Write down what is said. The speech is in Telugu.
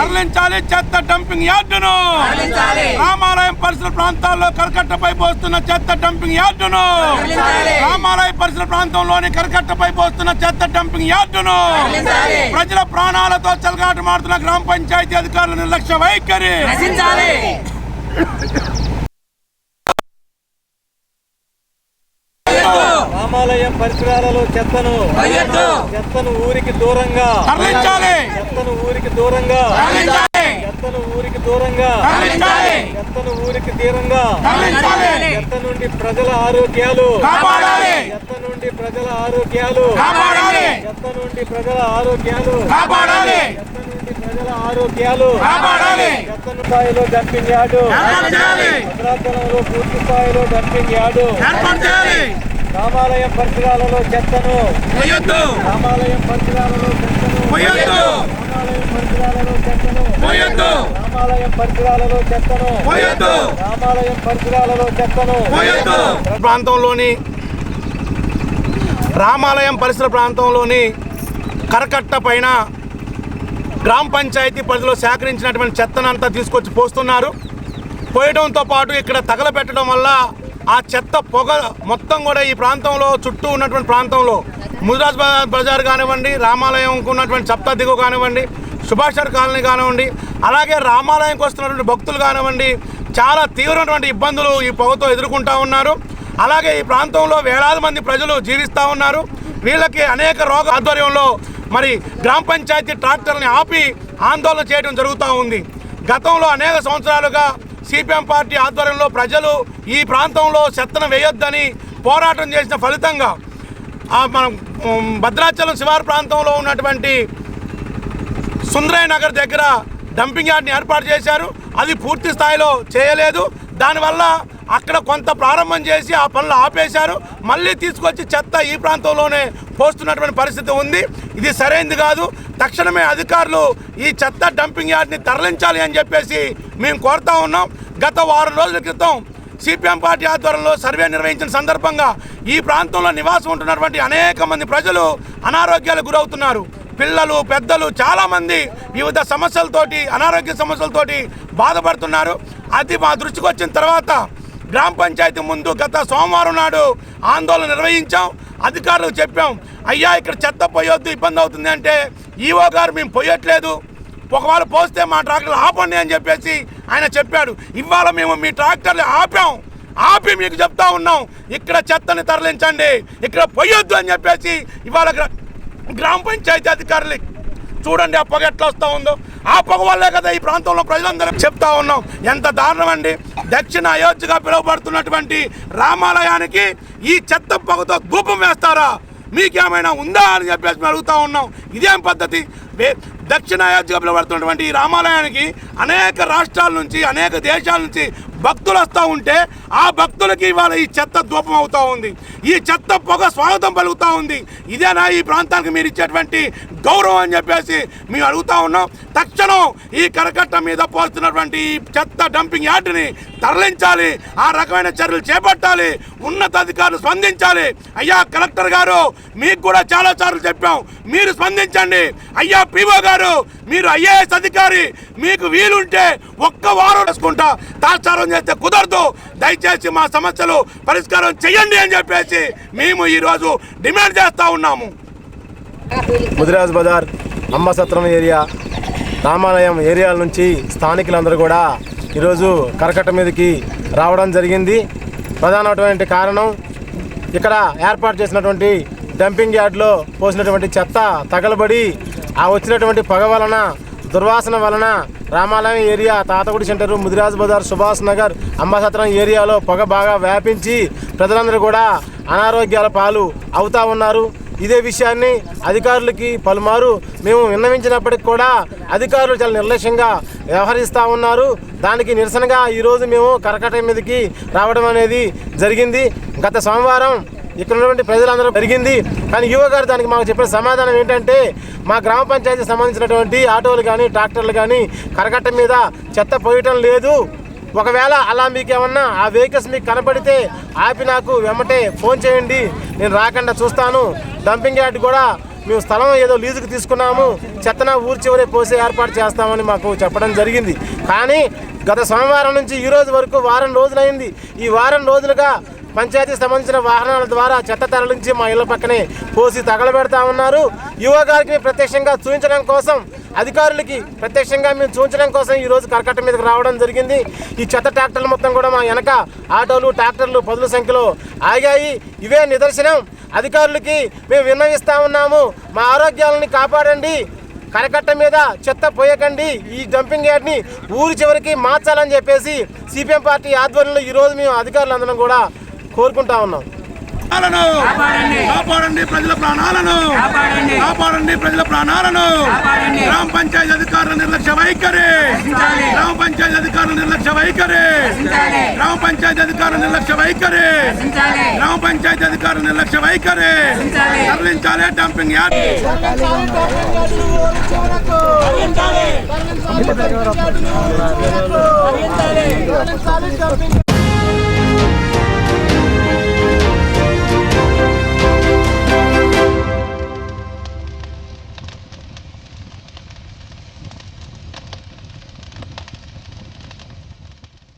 తరలించాలి చెత్త డంపింగ్ యార్డును. రామాలయం పరిసర ప్రాంతాల్లో కరకట్టపై పోస్తున్న చెత్త డంపింగ్ యార్డును. రామాలయం పరిసర ప్రాంతంలోని కరకట్టపై పోస్తున్న చెత్త డంపింగ్ యార్డును. ప్రజల ప్రాణాలతో చెలగాటమాడుతున్న గ్రామ పంచాయతీ అధికారుల నిర్లక్ష్య వైఖరి రామాలయం పరిసరాలలో చెత్తను. చెత్తను ఊరికి దూరంగా చెత్తను ఊరికి దూరంగా చెత్తను ఊరికి దూరంగా చెత్తను ఊరికి తీరంగా చెత్త నుండి ప్రజల ఆరోగ్యాలు చెత్త నుండి ప్రజల ఆరోగ్యాలు చెత్త నుండి ప్రజల ఆరోగ్యాలు చెత్త నుండి ప్రజల ఆరోగ్యాలు కాపాడాలి. చెత్త స్థాయిలో డంపింగ్ యార్డు భద్రాచలంలో పూర్తి స్థాయిలో డంపింగ్ యార్డు ఏర్పాటు చేయాలి రామాలయం పరిసరాలలో చెత్తను. రామాలయం పరిసరాలలో చెత్తను. రామాలయం పరిసరాలలో చెత్తను. రామాలయం పరిసరాలలో చెత్తను. రామాలయం పరిసరాలలో చెత్తను. ప్రాంతంలోని రామాలయం పరిసర ప్రాంతంలోని కరకట్ట పైన గ్రామ పంచాయతీ పరిధిలో సేకరించినటువంటి చెత్తనంతా తీసుకొచ్చి పోస్తున్నారు. పోయడంతో పాటు ఇక్కడ తగలబెట్టడం వల్ల ఆ చెత్త పొగ మొత్తం కూడా ఈ ప్రాంతంలో చుట్టూ ఉన్నటువంటి ప్రాంతంలో ముజరాజ్ బజార్ కానివ్వండి రామాలయంకు ఉన్నటువంటి చెత్త దిగు కానివ్వండి సుభాషర్ కాలనీ కానివ్వండి అలాగే రామాలయంకి వస్తున్నటువంటి భక్తులు కానివ్వండి చాలా తీవ్రమైనటువంటి ఇబ్బందులు ఈ పొగతో ఎదుర్కొంటూ ఉన్నారు. అలాగే ఈ ప్రాంతంలో వేలాది మంది ప్రజలు జీవిస్తూ ఉన్నారు. వీళ్ళకి అనేక రోగ ఆధ్వర్యంలో మరి గ్రామ పంచాయతీ ట్రాక్టర్ని ఆపి ఆందోళన చేయడం జరుగుతూ ఉంది. గతంలో అనేక సంవత్సరాలుగా సిపిఎం పార్టీ ఆధ్వర్యంలో ప్రజలు ఈ ప్రాంతంలో చెత్తను వేయొద్దని పోరాటం చేసిన ఫలితంగా మనం భద్రాచలం శివారు ప్రాంతంలో ఉన్నటువంటి సుందరయ్య నగర్ దగ్గర డంపింగ్ యార్డ్ని ఏర్పాటు చేశారు. అది పూర్తి స్థాయిలో చేయలేదు. దానివల్ల అక్కడ కొంత ప్రారంభం చేసి ఆ పనులు ఆపేశారు. మళ్ళీ తీసుకొచ్చి చెత్త ఈ ప్రాంతంలోనే పోస్తున్నటువంటి పరిస్థితి ఉంది. ఇది సరైనది కాదు. తక్షణమే అధికారులు ఈ చెత్త డంపింగ్ యార్డ్ని తరలించాలి అని చెప్పేసి మేము కోరుతా ఉన్నాం. గత వారం రోజుల క్రితం సిపిఎం పార్టీ ఆధ్వర్యంలో సర్వే నిర్వహించిన సందర్భంగా ఈ ప్రాంతంలో నివాసం ఉంటున్నటువంటి అనేక మంది ప్రజలు అనారోగ్యాలకు గురవుతున్నారు. పిల్లలు పెద్దలు చాలామంది వివిధ సమస్యలతోటి అనారోగ్య సమస్యలతోటి బాధపడుతున్నారు. అది మా దృష్టికి వచ్చిన తర్వాత గ్రామ పంచాయతీ ముందు గత సోమవారం నాడు ఆందోళన నిర్వహించాం. అధికారులకు చెప్పాం అయ్యా ఇక్కడ చెత్త పోయొద్దు ఇబ్బంది అవుతుంది అంటే ఈవో గారు మేము పోయట్లేదు. ఒకవేళ పోస్తే మా ట్రాక్టర్లు ఆపండి అని చెప్పేసి ఆయన చెప్పాడు. ఇవాళ మేము మీ ట్రాక్టర్లు ఆపాం. ఆపి మీకు చెప్తా ఉన్నాం. ఇక్కడ చెత్తని తరలించండి. ఇక్కడ పొయ్యొద్దు అని చెప్పేసి ఇవాళ గ్రామ పంచాయతీ అధికారులు. చూడండి ఆ పొగ ఎట్లా వస్తూ ఉందో. ఆ పొగ వల్లే కదా ఈ ప్రాంతంలో ప్రజలందరూ చెప్తా ఉన్నాం. ఎంత దారుణం అండి దక్షిణ అయోధ్యగా పిలువబడుతున్నటువంటి రామాలయానికి ఈ చెత్త పొగతో ధూపం వేస్తారా? మీకేమైనా ఉందా అని చెప్పేసి అడుగుతా ఉన్నాం. ఇదేం పద్ధతి? దక్షిణ అయోధ్యగా పిలువబడుతున్నటువంటి ఈ రామాలయానికి అనేక రాష్ట్రాల నుంచి అనేక దేశాల నుంచి భక్తులు వస్తూ ఉంటే ఆ భక్తులకి ఇవాళ ఈ చెత్త ధూపం అవుతూ ఉంది. ఈ చెత్త పొగ స్వాగతం పలుకుతూ ఉంది. ఇదేనా ఈ ప్రాంతానికి మీరు ఇచ్చేటువంటి గౌరవం అని చెప్పేసి మేము అడుగుతూ ఉన్నాం. తక్షణం ఈ కరకట్ట మీద పోస్తున్నటువంటి ఈ చెత్త డంపింగ్ యార్డుని తరలించాలి. ఆ రకమైన చర్యలు చేపట్టాలి. ఉన్నతాధికారులు స్పందించాలి. అయ్యా కలెక్టర్ గారు మీకు కూడా చాలా సార్లు చెప్పాం. మీరు స్పందించండి. అయ్యా పీఓ గారు మీరు ఐఏఎస్ అధికారి మీకు వీలుంటే ఒక్క వారం వేసుకుంటా తాత్సారం చేస్తే కుదరదు. దయచేసి మా సమస్యలు పరిష్కారం చేయండి అని చెప్పేసి మేము ఈరోజు డిమాండ్ చేస్తా ఉన్నాము. ముదిరాజ్ బజార్ అమ్మసత్రం ఏరియా రామాలయం ఏరియాల నుంచి స్థానికులందరూ కూడా ఈరోజు కరకట్ట మీదకి రావడం జరిగింది. ప్రధానమైనటువంటి కారణం ఇక్కడ ఏర్పాటు చేసినటువంటి డంపింగ్ యార్డ్లో పోసినటువంటి చెత్త తగలబడి ఆ వచ్చినటువంటి పొగ వలన దుర్వాసన వలన రామాలయం ఏరియా తాతగుడి సెంటరు ముదిరాజ్ బజార్ సుభాష్ నగర్ అంబసత్రం ఏరియాలో పొగ బాగా వ్యాపించి ప్రజలందరూ కూడా అనారోగ్యాల పాలు అవుతా ఉన్నారు. ఇదే విషయాన్ని అధికారులకి పలుమారు మేము విన్నవించినప్పటికి కూడా అధికారులు చాలా నిర్లక్ష్యంగా వ్యవహరిస్తూ ఉన్నారు. దానికి నిరసనగా ఈరోజు మేము కరకట మీదకి రావడం అనేది జరిగింది. గత సోమవారం ఇక్కడ ఉన్నటువంటి ప్రజలందరూ పెరిగింది. కానీ యువ గారు దానికి మాకు చెప్పిన సమాధానం ఏంటంటే మా గ్రామ పంచాయతీ సంబంధించినటువంటి ఆటోలు కానీ ట్రాక్టర్లు కానీ కరకట్ట మీద చెత్త పోయటం లేదు. ఒకవేళ అలా మీకు ఏమన్నా ఆ వెహికల్స్ మీకు కనపడితే ఆపి నాకు వెంబటే ఫోన్ చేయండి. నేను రాకుండా చూస్తాను. డంపింగ్ యార్డ్ కూడా మేము స్థలం ఏదో లీజుకు తీసుకున్నాము. చెత్తన ఊరి చివరే పోసే ఏర్పాటు చేస్తామని మాకు చెప్పడం జరిగింది. కానీ గత సోమవారం నుంచి ఈ రోజు వరకు వారం రోజులైంది. ఈ వారం రోజులుగా పంచాయతీకి సంబంధించిన వాహనాల ద్వారా చెత్త తరలించి మా ఇళ్ళ పక్కనే పోసి తగలబెడతా ఉన్నారు. యువ గారికి ప్రత్యక్షంగా చూపించడం కోసం అధికారులకి ప్రత్యక్షంగా మేము చూపించడం కోసం ఈరోజు కరకట్ట మీదకి రావడం జరిగింది. ఈ చెత్త ట్రాక్టర్లు మొత్తం కూడా మా వెనక ఆటోలు ట్రాక్టర్లు పదుల సంఖ్యలో ఆగాయి. ఇవే నిదర్శనం. అధికారులకి మేము విన్నవిస్తా ఉన్నాము. మా ఆరోగ్యాలని కాపాడండి. కరకట్ట మీద చెత్త పోయకండి. ఈ డంపింగ్ యార్డ్ని ఊరి చివరికి మార్చాలని చెప్పేసి సిపిఎం పార్టీ ఆధ్వర్యంలో ఈరోజు మేము అధికారులందరం కూడా కోరుకుంటా ఉన్నాం ప్రాణాలను కాపాడండి ప్రజల ప్రాణాలను కాపాడండి. ప్రజల ప్రాణాలను. గ్రామ పంచాయతీ అధికారుల నిర్లక్ష్య వైఖరి. గ్రామ పంచాయతీ అధికారుల నిర్లక్ష్య వైఖరి. గ్రామ పంచాయతీ అధికారుల నిర్లక్ష్య వైఖరి. గ్రామ పంచాయతీ అధికారుల నిర్లక్ష్య వైఖరి. తరలించాలి డంపింగ్ యార్డ్ తరలించాలి.